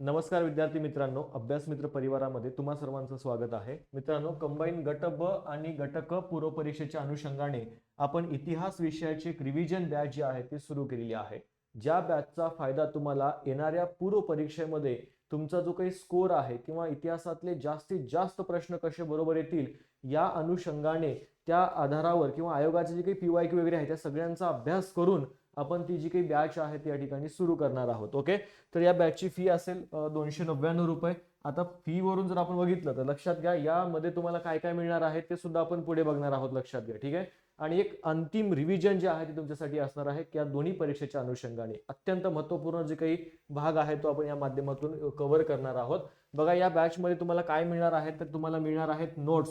नमस्कार विद्यार्थी मित्रांनो अभ्यास मित्र परिवारामध्ये तुम्हा सर्वांचं स्वागत आहे. मित्रांनो कंबाईन गट ब आणि गट क पूर्व परीक्षेच्या अनुषंगाने आपण इतिहास विषयाची एक रिव्हिजन बॅच जी आहे ती सुरू केलेली आहे. ज्या बॅचचा फायदा तुम्हाला येणाऱ्या पूर्व परीक्षेमध्ये तुमचा जो काही स्कोर आहे किंवा इतिहासातले जास्तीत जास्त प्रश्न कसे बरोबर येतील या अनुषंगाने त्या आधारावर किंवा आयोगाचे जे काही पीवायक्यू वगैरे आहे त्या सगळ्यांचा अभ्यास करून आपण ती जी काही बॅच आहे त्या ठिकाणी सुरू करणार आहोत ओके तर या बॅचची फी असेल दोनशे नव्याण्णव रुपये. आता फी वरून जर आपण बघितलं तर लक्षात घ्या यामध्ये तुम्हाला काय काय मिळणार आहे ते सुद्धा आपण पुढे बघणार आहोत लक्षात घ्या ठीक आहे? आणि एक अंतिम रिव्हिजन जे आहे ते तुमच्यासाठी असणार आहे की या दोन्ही परीक्षेच्या अनुषंगाने. अत्यंत महत्त्वपूर्ण जे काही भाग आहे तो आपण या माध्यमातून कव्हर करणार आहोत. बघा या बॅचमध्ये तुम्हाला काय मिळणार आहे तर तुम्हाला मिळणार आहेत नोट्स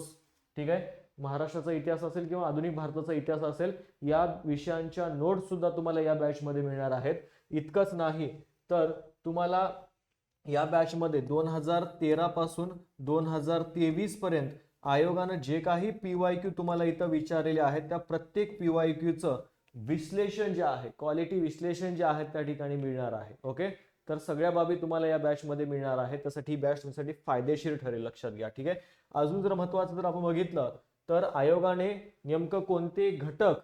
ठीक आहे? महाराष्ट्राचा इतिहास असेल किंवा आधुनिक भारताचा इतिहास असेल या विषयांच्या नोट्स सुद्धा तुम्हाला या बॅचमध्ये मिळणार आहेत. इतकंच नाही तर तुम्हाला या बॅचमध्ये दोन हजार तेरा पासून दोन हजार तेवीस पर्यंत आयोगानं जे काही पीवाय क्यू तुम्हाला इथं विचारलेले आहेत त्या प्रत्येक पी वाय क्यूचं विश्लेषण जे आहे क्वालिटी विश्लेषण जे आहे त्या ठिकाणी मिळणार आहे ओके तर सगळ्या बाबी तुम्हाला या बॅचमध्ये मिळणार आहे त्यासाठी ही बॅच तुमच्यासाठी फायदेशीर ठरेल लक्षात घ्या ठीक आहे? अजून जर महत्वाचं जर आपण बघितलं तर आयोगाने नेमकं कोणते घटक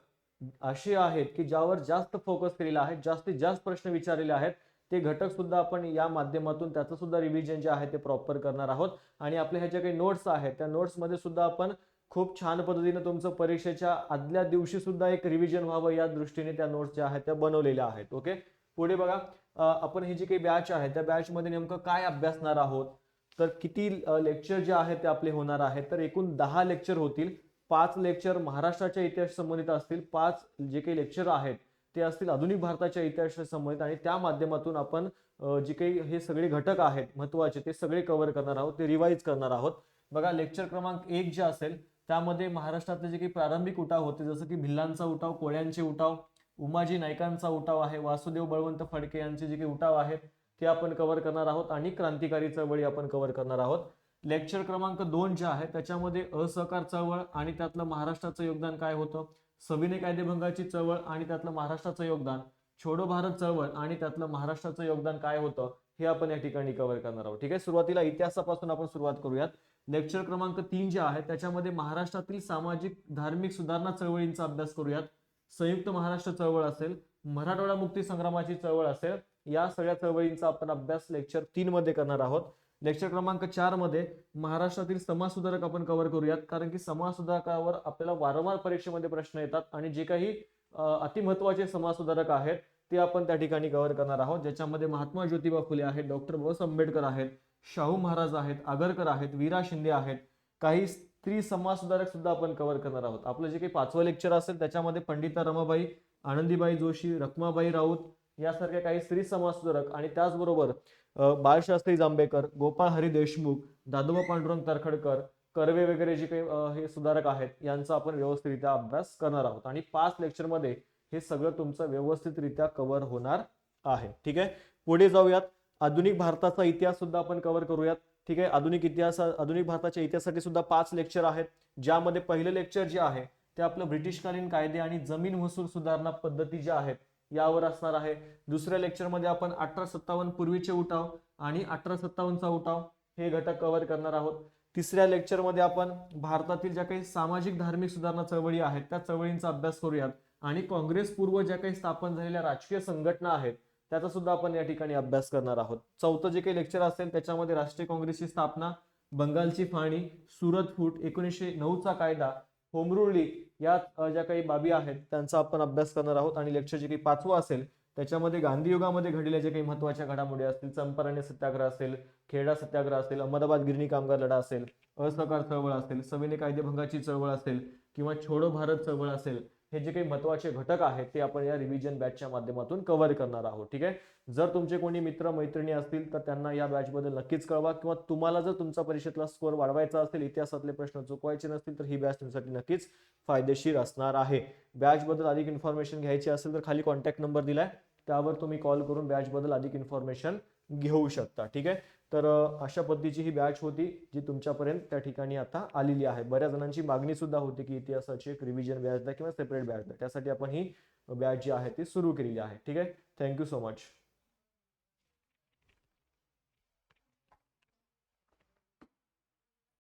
असे आहेत की ज्यावर जास्त फोकस केलेला आहे जास्तीत जास्त प्रश्न विचारलेले आहेत ते घटक सुद्धा आपण या माध्यमातून त्याचं सुद्धा रिव्हिजन जे आहे ते प्रॉपर करणार आहोत. आणि आपल्या ह्या ज्या काही नोट्स आहेत त्या नोट्समध्ये सुद्धा आपण खूप छान पद्धतीने तुमचं परीक्षेच्या आदल्या दिवशी सुद्धा एक रिव्हिजन व्हावं या दृष्टीने त्या नोट्स ज्या आहेत त्या बनवलेल्या आहेत ओके पुढे बघा आपण ही जी काही बॅच आहे त्या बॅचमध्ये नेमकं काय अभ्यासणार आहोत? तर किती लेक्चर जे आहेत ते आपले होणार आहेत. तर एकूण दहा लेक्चर होतील. पाच लेक्चर महाराष्ट्राच्या इतिहास संबंधित असतील. पाच जे काही लेक्चर आहेत ते असतील आधुनिक भारताच्या इतिहासाशी संबंधित आणि त्या माध्यमातून आपण जे काही हे सगळे घटक आहेत महत्त्वाचे ते सगळे कव्हर करणार आहोत ते रिवाईज करणार आहोत. बघा लेक्चर क्रमांक एक जे असेल त्यामध्ये महाराष्ट्रातले जे काही प्रारंभिक उठाव होते जसं की भिल्लांचा उठाव कोळ्यांचे उठाव उमाजी नाईकांचा उठाव आहे वासुदेव बळवंत फडके यांचे जे काही उठाव आहेत ते आपण कव्हर करणार आहोत आणि क्रांतिकारी चळवळी आपण कव्हर करणार आहोत. लेक्चर क्रमांक दोन जे आहे त्याच्यामध्ये असहकार चळवळ आणि त्यातलं महाराष्ट्राचं योगदान काय होतं? सविनय कायदेभंगाची चळवळ आणि त्यातलं महाराष्ट्राचं योगदान. छोडो भारत चळवळ आणि त्यातलं महाराष्ट्राचं योगदान काय होतं? हे आपण या ठिकाणी कव्हर करणार आहोत. ठीक आहे? सुरुवातीला इतिहासापासून आपण सुरुवात करूयात. लेक्चर क्रमांक तीन जे आहे त्याच्यामध्ये महाराष्ट्रातील सामाजिक धार्मिक सुधारणा चळवळींचा अभ्यास करूयात. संयुक्त महाराष्ट्र चळवळ असेल मराठवाडा मुक्ती संग्रामाची चळवळ असेल या सगळ्या चळवळींचा आपण अभ्यास लेक्चर तीन मध्ये करणार आहोत. लेक्चर क्रमांक चारमध्ये महाराष्ट्रातील समाज सुधारक आपण कव्हर करूयात. कारण की समाज सुधारकावर आपल्याला वारंवार परीक्षेमध्ये प्रश्न येतात आणि जे काही अतिमहत्वाचे समाज सुधारक आहेत ते आपण त्या ठिकाणी कव्हर करणार आहोत. ज्याच्यामध्ये महात्मा ज्योतिबा फुले आहेत डॉक्टर बाबासाहेब आंबेडकर आहेत शाहू महाराज आहेत आगरकर आहेत वीरा शिंदे आहेत. काही स्त्री समाज सुधारक सुद्धा आपण कव्हर करणार आहोत. आपलं जे काही पाचवं लेक्चर असेल त्याच्यामध्ये पंडिता रमाबाई आनंदीबाई जोशी रखमाबाई राऊत यासारख्या काही स्त्री समाजसुधारक आणि त्याचबरोबर बाळशास्त्री जांभेकर गोपाळ हरी देशमुख दादोबा पांडुरंग तरखडकर कर्वे वगैरे जे काही हे सुधारक आहेत यांचा आपण व्यवस्थितरित्या अभ्यास करणार आहोत. आणि पाच लेक्चरमध्ये हे सगळं तुमचं व्यवस्थितरित्या कव्हर होणार आहे. ठीक आहे? पुढे जाऊयात. आधुनिक भारताचा इतिहास सुद्धा आपण कव्हर करूयात. ठीक आहे? आधुनिक इतिहास आधुनिक भारताच्या इतिहासासाठी सुद्धा पाच लेक्चर आहेत. ज्यामध्ये पहिलं लेक्चर जे आहे ते आपलं ब्रिटिशकालीन कायदे आणि जमीन महसूल सुधारणा पद्धती ज्या आहेत यावर असणार आहे. दुसऱ्या लेक्चरमध्ये आपण अठरा सत्तावन्न पूर्वीचे उठाव आणि अठरा सत्तावन्नचा उठाव हे घटक कव्हर करणार आहोत. तिसऱ्या लेक्चरमध्ये आपण भारतातील ज्या काही सामाजिक धार्मिक सुधारणा चळवळी आहेत त्या चळवळींचा अभ्यास करूयात. आणि काँग्रेस पूर्व ज्या काही स्थापन झालेल्या राजकीय संघटना आहेत त्याचा सुद्धा आपण या ठिकाणी अभ्यास करणार आहोत. चौथं जे काही लेक्चर असेल त्याच्यामध्ये राष्ट्रीय काँग्रेसची स्थापना बंगालची फाळणी सुरत फूट एकोणीसशे नऊचा कायदा होम लीग या ज्या काही बाबी आहेत त्यांचा आपण अभ्यास करणार आहोत आणि लेक्चर जे काही पाचवं असेल त्याच्यामध्ये गांधी युगामध्ये घडलेल्या जे काही महत्त्वाच्या घडामोडी असतील चंपारण्य सत्याग्रह असेल खेडा सत्याग्रह असेल अहमदाबाद गिरणी कामगार लढा असेल असहकार चळवळ असेल सविनय कायदेभंगाची चळवळ असेल किंवा छोडो भारत चळवळ असेल हे जे काही महत्त्वाचे घटक आहेत ते आपण या रिव्हिजन बॅचच्या माध्यमातून कव्हर करणार आहोत ठीक आहे? जर तुमचे कोणी मित्र मैत्रिणी असतील तर त्यांना या बॅचबद्दल नक्कीच कळवा. किंवा तुम्हाला जर तुमचा परीक्षेतला स्कोअर वाढवायचा असेल इतिहासातले प्रश्न चुकवायचे नसतील तर ही बॅच तुमच्यासाठी नक्कीच फायदेशीर असणार आहे. बॅचबद्दल अधिक इन्फॉर्मेशन घ्यायची असेल तर खाली कॉन्टॅक्ट नंबर दिलाय. त्यावर तुम्ही कॉल करून बॅचबद्दल अधिक इन्फॉर्मेशन घेऊ शकता ठीक आहे? तर अशा पद्धतीची ही बॅच होती जी तुमच्यापर्यंत त्या ठिकाणी आता आलेली आहे. बऱ्याच जणांची मागणी सुद्धा होती की इतिहासाची एक रिव्हिजन बॅच द्या किंवा सेपरेट बॅच द्या त्यासाठी आपण ही बॅच जी आहे ती सुरू केलेली आहे. ठीक आहे? Thank you so much